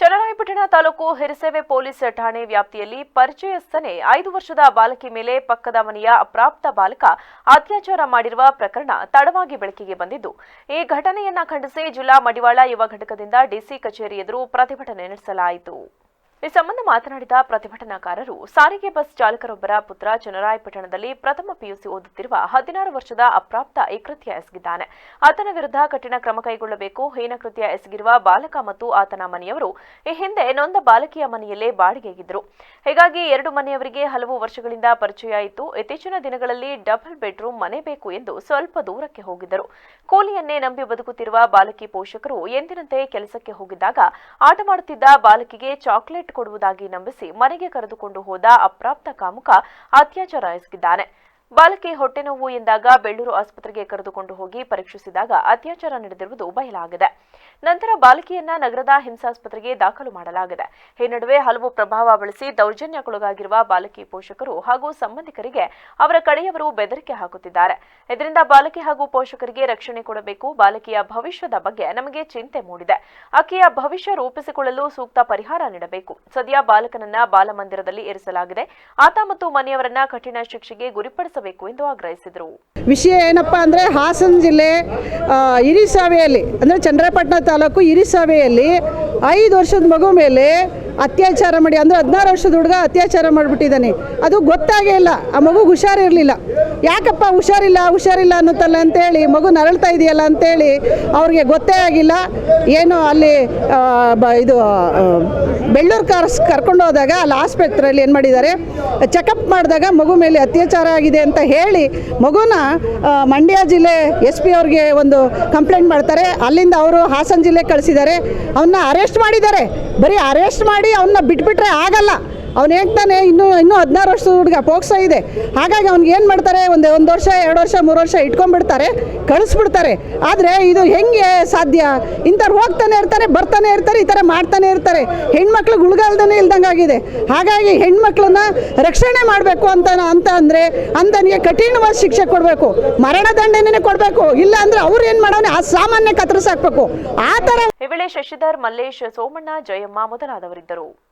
Channarayapatna taluk ಹಿರಿಸೇವೆ police ಠಾಣೆ ವ್ಯಾಪ್ತಿಯಲ್ಲಿ ಪರಿಚಯಸ್ಥನೆ ಐದು ವರ್ಷದ ಬಾಲಕಿ ಮೇಲೆ ಪಕ್ಕದ ಮನೆಯ ಅಪ್ರಾಪ್ತ ಬಾಲಕ ಅತ್ಯಾಚಾರ ಮಾಡಿರುವ ಪ್ರಕರಣ ತಡವಾಗಿ ಬೆಳಕಿಗೆ ಬಂದಿದ್ದು, ಈ ಘಟನೆಯನ್ನ ಖಂಡಿಸಿ ಜಿಲ್ಲಾ ಮಡಿವಾಳ ಯುವ ಘಟಕದಿಂದ ಡಿಸಿ ಕಚೇರಿ ಎದುರು ಪ್ರತಿಭಟನೆ ನಡೆಸಲಾಯಿತು. ಈ ಸಂಬಂಧ ಮಾತನಾಡಿದ ಪ್ರತಿಭಟನಾಕಾರರು, ಸಾರಿಗೆ ಬಸ್ ಚಾಲಕರೊಬ್ಬರ ಪುತ್ರ ಚನ್ನರಾಯಪಟ್ಟಣದಲ್ಲಿ ಪ್ರಥಮ ಪಿಯುಸಿ ಓದುತ್ತಿರುವ ಹದಿನಾರು ವರ್ಷದ ಅಪ್ರಾಪ್ತ ಈ ಕೃತ್ಯ ಎಸಗಿದ್ದಾನೆ. ಆತನ ವಿರುದ್ಧ ಕಠಿಣ ಕ್ರಮ ಕೈಗೊಳ್ಳಬೇಕು. ಹೀನ ಕೃತ್ಯ ಎಸಗಿರುವ ಬಾಲಕ ಮತ್ತು ಆತನ ಮನೆಯವರು ಈ ಹಿಂದೆ ನೊಂದ ಬಾಲಕಿಯ ಮನೆಯಲ್ಲೇ ಬಾಡಿಗೆಗಿದ್ದರು. ಹೀಗಾಗಿ ಎರಡು ಮನೆಯವರಿಗೆ ಹಲವು ವರ್ಷಗಳಿಂದ ಪರಿಚಯ ಇತ್ತು ಇತ್ತೀಚಿನ ದಿನಗಳಲ್ಲಿ ಡಬಲ್ ಬೆಡ್ರೂಮ್ ಮನೆ ಬೇಕು ಎಂದು ಸ್ವಲ್ಪ ದೂರಕ್ಕೆ ಹೋಗಿದ್ದರು. ಕೂಲಿಯನ್ನೇ ನಂಬಿ ಬದುಕುತ್ತಿರುವ ಬಾಲಕಿ ಪೋಷಕರು ಎಂದಿನಂತೆ ಕೆಲಸಕ್ಕೆ ಹೋಗಿದ್ದಾಗ ಆಟ ಮಾಡುತ್ತಿದ್ದ ಬಾಲಕಿಗೆ ಚಾಕ್ಲೇಟ್ ಕೊಡುವುದಾಗಿ ನಂಬಿಸಿ ಮನೆಗೆ ಕರೆದುಕೊಂಡು ಹೋದ ಅಪ್ರಾಪ್ತ ಕಾಮುಕ ಅತ್ಯಾಚಾರ ಎಸಗಿದ್ದಾನೆ. ಬಾಲಕಿ ಹೊಟ್ಟೆ ನೋವು ಎಂದಾಗ ಬೆಳ್ಳೂರು ಆಸ್ಪತ್ರೆಗೆ ಕರೆದುಕೊಂಡು ಹೋಗಿ ಪರೀಕ್ಷಿಸಿದಾಗ ಅತ್ಯಾಚಾರ ನಡೆದಿರುವುದು ಬಯಲಾಗಿದೆ. ನಂತರ ಬಾಲಕಿಯನ್ನ ನಗರದ ಹಿಂಸಾಸ್ಪತ್ರೆಗೆ ದಾಖಲು ಮಾಡಲಾಗಿದೆ. ಈ ನಡುವೆ ಹಲವು ಪ್ರಭಾವ ಬಳಸಿ ದೌರ್ಜನ್ಯಕ್ಕೊಳಗಾಗಿರುವ ಬಾಲಕಿ ಪೋಷಕರು ಹಾಗೂ ಸಂಬಂಧಿಕರಿಗೆ ಅವರ ಕಡೆಯವರು ಬೆದರಿಕೆ ಹಾಕುತ್ತಿದ್ದಾರೆ. ಇದರಿಂದ ಬಾಲಕಿ ಹಾಗೂ ಪೋಷಕರಿಗೆ ರಕ್ಷಣೆ ಕೊಡಬೇಕು, ಬಾಲಕಿಯ ಭವಿಷ್ಯದ ಬಗ್ಗೆ ನಮಗೆ ಚಿಂತೆ ಮೂಡಿದೆ. ಆಕೆಯ ಭವಿಷ್ಯ ರೂಪಿಸಿಕೊಳ್ಳಲು ಸೂಕ್ತ ಪರಿಹಾರ ನೀಡಬೇಕು. ಸದ್ಯ ಬಾಲಕನನ್ನ ಬಾಲಮಂದಿರದಲ್ಲಿ ಇರಿಸಲಾಗಿದೆ. ಆತ ಮತ್ತು ಮನೆಯವರನ್ನ ಕಠಿಣ ಶಿಕ್ಷೆಗೆ ಗುರಿಪಡಿಸಬೇಕು ಎಂದು ಆಗ್ರಹಿಸಿದರು. ವಿಷಯ ಏನಪ್ಪ ಅಂದರೆ ಹಾಸನ ಜಿಲ್ಲೆ ಹಿರಿಸಾವೆಯಲ್ಲಿ, ಅಂದರೆ ಚಂದ್ರಪಟ್ಟಣ ತಾಲೂಕು ಹಿರಿಸಾವೆಯಲ್ಲಿ ಐದು ವರ್ಷದ ಮಗು ಮೇಲೆ ಅತ್ಯಾಚಾರ ಮಾಡಿ, ಅಂದರೆ ಹದಿನಾರು ವರ್ಷದ ಹುಡುಗ ಅತ್ಯಾಚಾರ ಮಾಡಿಬಿಟ್ಟಿದ್ದಾನೆ. ಅದು ಗೊತ್ತಾಗೇ ಇಲ್ಲ, ಆ ಮಗುಗೆ ಹುಷಾರಿರಲಿಲ್ಲ. ಯಾಕಪ್ಪ ಹುಷಾರಿಲ್ಲ ಹುಷಾರಿಲ್ಲ ಅನ್ನುತ್ತಲ್ಲ ಅಂತೇಳಿ, ಮಗು ನರಳ್ತಾ ಇದೆಯಲ್ಲ ಅಂತೇಳಿ ಅವ್ರಿಗೆ ಗೊತ್ತೇ ಆಗಿಲ್ಲ. ಏನು ಅಲ್ಲಿ ಬ, ಇದು ಬೆಳ್ಳೂರು ಕಾರ್ಸ್ ಕರ್ಕೊಂಡು ಹೋದಾಗ ಅಲ್ಲಿ ಆಸ್ಪತ್ರೆಯಲ್ಲಿ ಏನು ಮಾಡಿದ್ದಾರೆ ಚೆಕಪ್ ಮಾಡಿದಾಗ ಮಗು ಮೇಲೆ ಅತ್ಯಾಚಾರ ಆಗಿದೆ ಅಂತ ಹೇಳಿ ಮಗುನ ಮಂಡ್ಯ ಜಿಲ್ಲೆ ಎಸ್ ಪಿ ಅವ್ರಿಗೆ ಒಂದು ಕಂಪ್ಲೇಂಟ್ ಮಾಡ್ತಾರೆ. ಅಲ್ಲಿಂದ ಅವರು ಹಾಸನ ಜಿಲ್ಲೆ ಕಳಿಸಿದ್ದಾರೆ. ಅವನ್ನ ಅರೆಸ್ಟ್ ಮಾಡಿದ್ದಾರೆ. ಬರೀ ಅರೆಸ್ಟ್ ಮಾಡಿ ಅವನ್ನ ಬಿಟ್ಬಿಟ್ರೆ ಆಗಲ್ಲ. ಅವ್ನು ಹೇಗ್ತಾನೆ ಇನ್ನೂ ಇನ್ನೂ ಹದಿನಾರು ವರ್ಷದ ಹುಡುಗ, ಪೋಕ್ಸೋ ಇದೆ. ಹಾಗಾಗಿ ಅವ್ನಿಗೆ ಏನು ಮಾಡ್ತಾರೆ? ಒಂದು ಒಂದು ವರ್ಷ, ಎರಡು ವರ್ಷ, ಮೂರು ವರ್ಷ ಇಟ್ಕೊಂಡ್ಬಿಡ್ತಾರೆ, ಕಳಿಸ್ಬಿಡ್ತಾರೆ. ಆದರೆ ಇದು ಹೆಂಗೆ ಸಾಧ್ಯ? ಇಂಥವ್ರು ಹೋಗ್ತಾನೆ ಇರ್ತಾರೆ, ಬರ್ತಾನೆ ಇರ್ತಾರೆ, ಈ ಥರ ಮಾಡ್ತಾನೆ ಇರ್ತಾರೆ. ಹೆಣ್ಮಕ್ಳಿಗೆ ಇಲ್ದಂಗೆ ಆಗಿದೆ. ಹಾಗಾಗಿ ಹೆಣ್ಮಕ್ಳನ್ನ ರಕ್ಷಣೆ ಮಾಡಬೇಕು ಅಂತ ಅಂತ ಅಂದರೆ ಅಂತನಿಗೆ ಕಠಿಣವಾದ ಶಿಕ್ಷೆ ಕೊಡಬೇಕು. ಮರಣದಂಡನೆ ಕೊಡಬೇಕು. ಇಲ್ಲ ಅಂದರೆ ಅವ್ರು ಏನು ಮಾಡೋಣ ಆ ಸಾಮಾನ್ಯ ಕತ್ತರಿಸಾಕ್ಬೇಕು. ಆ ಥರ ಈ ಶಶಿಧರ್, ಮಲ್ಲೇಶ್, ಸೋಮಣ್ಣ, ಜಯಮ್ಮ ಮೊದಲಾದವರಿದ್ದರು.